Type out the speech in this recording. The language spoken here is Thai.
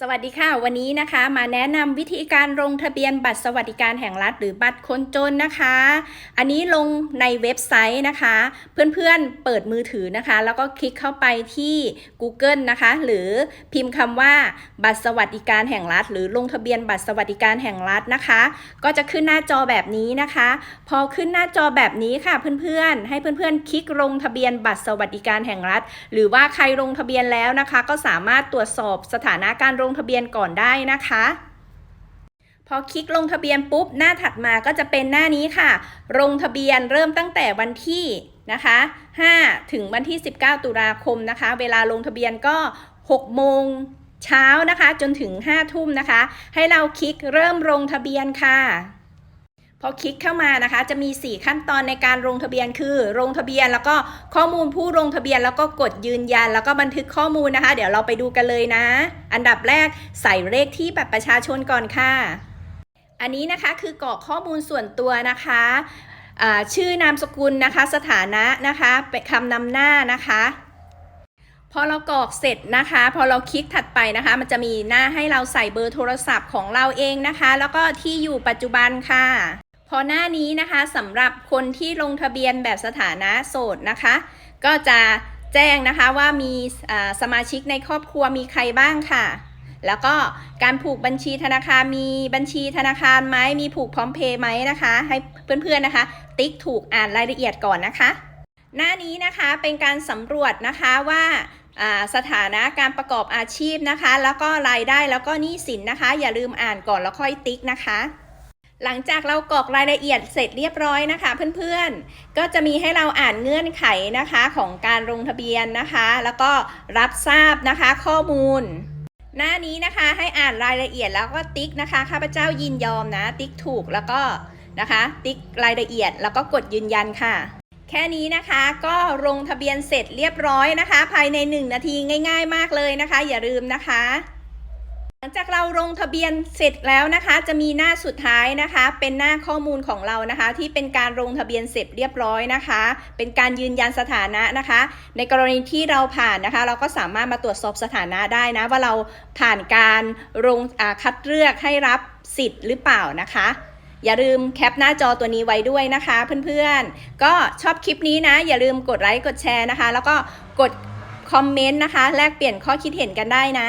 สวัสดีค่ะ วันนี้นะคะมาแนะนำวิธีการลงทะเบียนบัตรสวัสดิการแห่งรัฐ หรือบัตรคนจนนะคะ อันนี้ลงในเว็บไซต์นะคะ เพื่อนๆเปิดมือถือนะคะ แล้วก็คลิกเข้าไปที่ Google นะคะ หรือพิมพ์คำว่าบัตรสวัสดิการแห่งรัฐ หรือลงทะเบียนบัตรสวัสดิการแห่งรัฐนะคะ ก็จะขึ้นหน้าจอแบบนี้นะคะ พอขึ้นหน้าจอแบบนี้ค่ะเพื่อนๆ ให้เพื่อนๆคลิกลงทะเบียนบัตรสวัสดิการแห่งรัฐ หรือว่าใครลงทะเบียนแล้วนะคะ ก็สามารถตรวจสอบสถานะการลงงทะเบียนก่อนได้นะคะ พอคลิกลงทะเบียนปุ๊บ หน้าถัดมาก็จะเป็นหน้านี้ค่ะ ลงทะเบียนเริ่มตั้งแต่วันที่นะคะ5ถึงวันที่ 19 ตุลาคมนะคะ เวลาลงทะเบียนก็ 6 โมงเช้านะคะ จนถึง 5 ทุ่มนะคะ ให้เราคลิกเริ่มลงทะเบียนค่ะ พอคลิกเข้ามานะคะ จะมี 4 ขั้นตอนในการลงทะเบียนคือลงทะเบียนแล้วก็ข้อมูลผู้ลงทะเบียนแล้วก็กดยืนยัน แล้วก็บันทึกข้อมูลนะคะ เดี๋ยวเราไปดูกันเลยนะ อันดับแรกใส่เลขที่บัตรประชาชนก่อนค่ะ อันนี้นะคะคือกรอกข้อมูลส่วนตัวนะคะชื่อนามสกุลนะคะ สถานะนะคะเป็นคำนำหน้านะคะพอเรากรอกเสร็จนะคะ พอเราคลิกถัดไปนะคะ มันจะมีหน้าให้เราใส่เบอร์โทรศัพท์ของเราเองนะคะ แล้วก็ที่อยู่ปัจจุบันค่ะ พอหน้านี้นะคะสำหรับคนที่ลงทะเบียนแบบสถานะโสดนะคะ ก็จะแจ้งนะคะว่ามีสมาชิกในครอบครัวมีใครบ้างค่ะ แล้วก็การผูกบัญชีธนาคารมีบัญชีธนาคารไหมมีผูกพร้อมเพย์ไหมนะคะ ให้เพื่อนๆนะคะ ติ๊กถูกอ่านรายละเอียดก่อนนะคะ หน้านี้นะคะเป็นการสำรวจนะคะว่าอ่าสถานะการประกอบอาชีพนะคะ แล้วก็รายได้แล้วก็หนี้สินนะคะ อย่าลืมอ่านก่อนแล้วค่อยติ๊กนะคะ หลังจากเรากรอกรายละเอียดเสร็จเรียบร้อยนะคะ เพื่อนๆ ก็จะมีให้เราอ่านเงื่อนไขนะคะของการลงทะเบียนนะคะ แล้วก็รับทราบนะคะข้อมูล หน้านี้นะคะให้อ่านรายละเอียดแล้วก็ติ๊กนะคะข้าพเจ้ายินยอมนะ ติ๊กถูกแล้วก็นะคะ ติ๊กรายละเอียดแล้วก็กดยืนยันค่ะ แค่นี้นะคะก็ลงทะเบียนเสร็จเรียบร้อยนะคะ ภายใน 1 นาทีง่าย ๆ มากเลยนะคะ อย่าลืมนะคะ ลังจากเราลงทะเบียนเสร็จแล้วนะคะ จะมีหน้าสุดท้ายนะคะ เป็นหน้าข้อมูลของเรานะคะ ที่เป็นการลงทะเบียนเสร็จเรียบร้อยนะคะ เป็นการยืนยันสถานะนะคะ ในกรณีที่เราผ่านนะคะ เราก็สามารถมาตรวจสอบสถานะได้นะ ว่าเราผ่านการลงคัดเลือกให้รับสิทธิ์หรือเปล่านะคะอย่าลืมแคปหน้าจอตัวนี้ไว้ด้วยนะคะเพื่อนๆ ก็ชอบคลิปนี้นะ อย่าลืมกดไลค์กดแชร์นะคะ แล้วก็กดคอมเมนต์นะคะ แลกเปลี่ยนข้อคิดเห็นกันได้นะ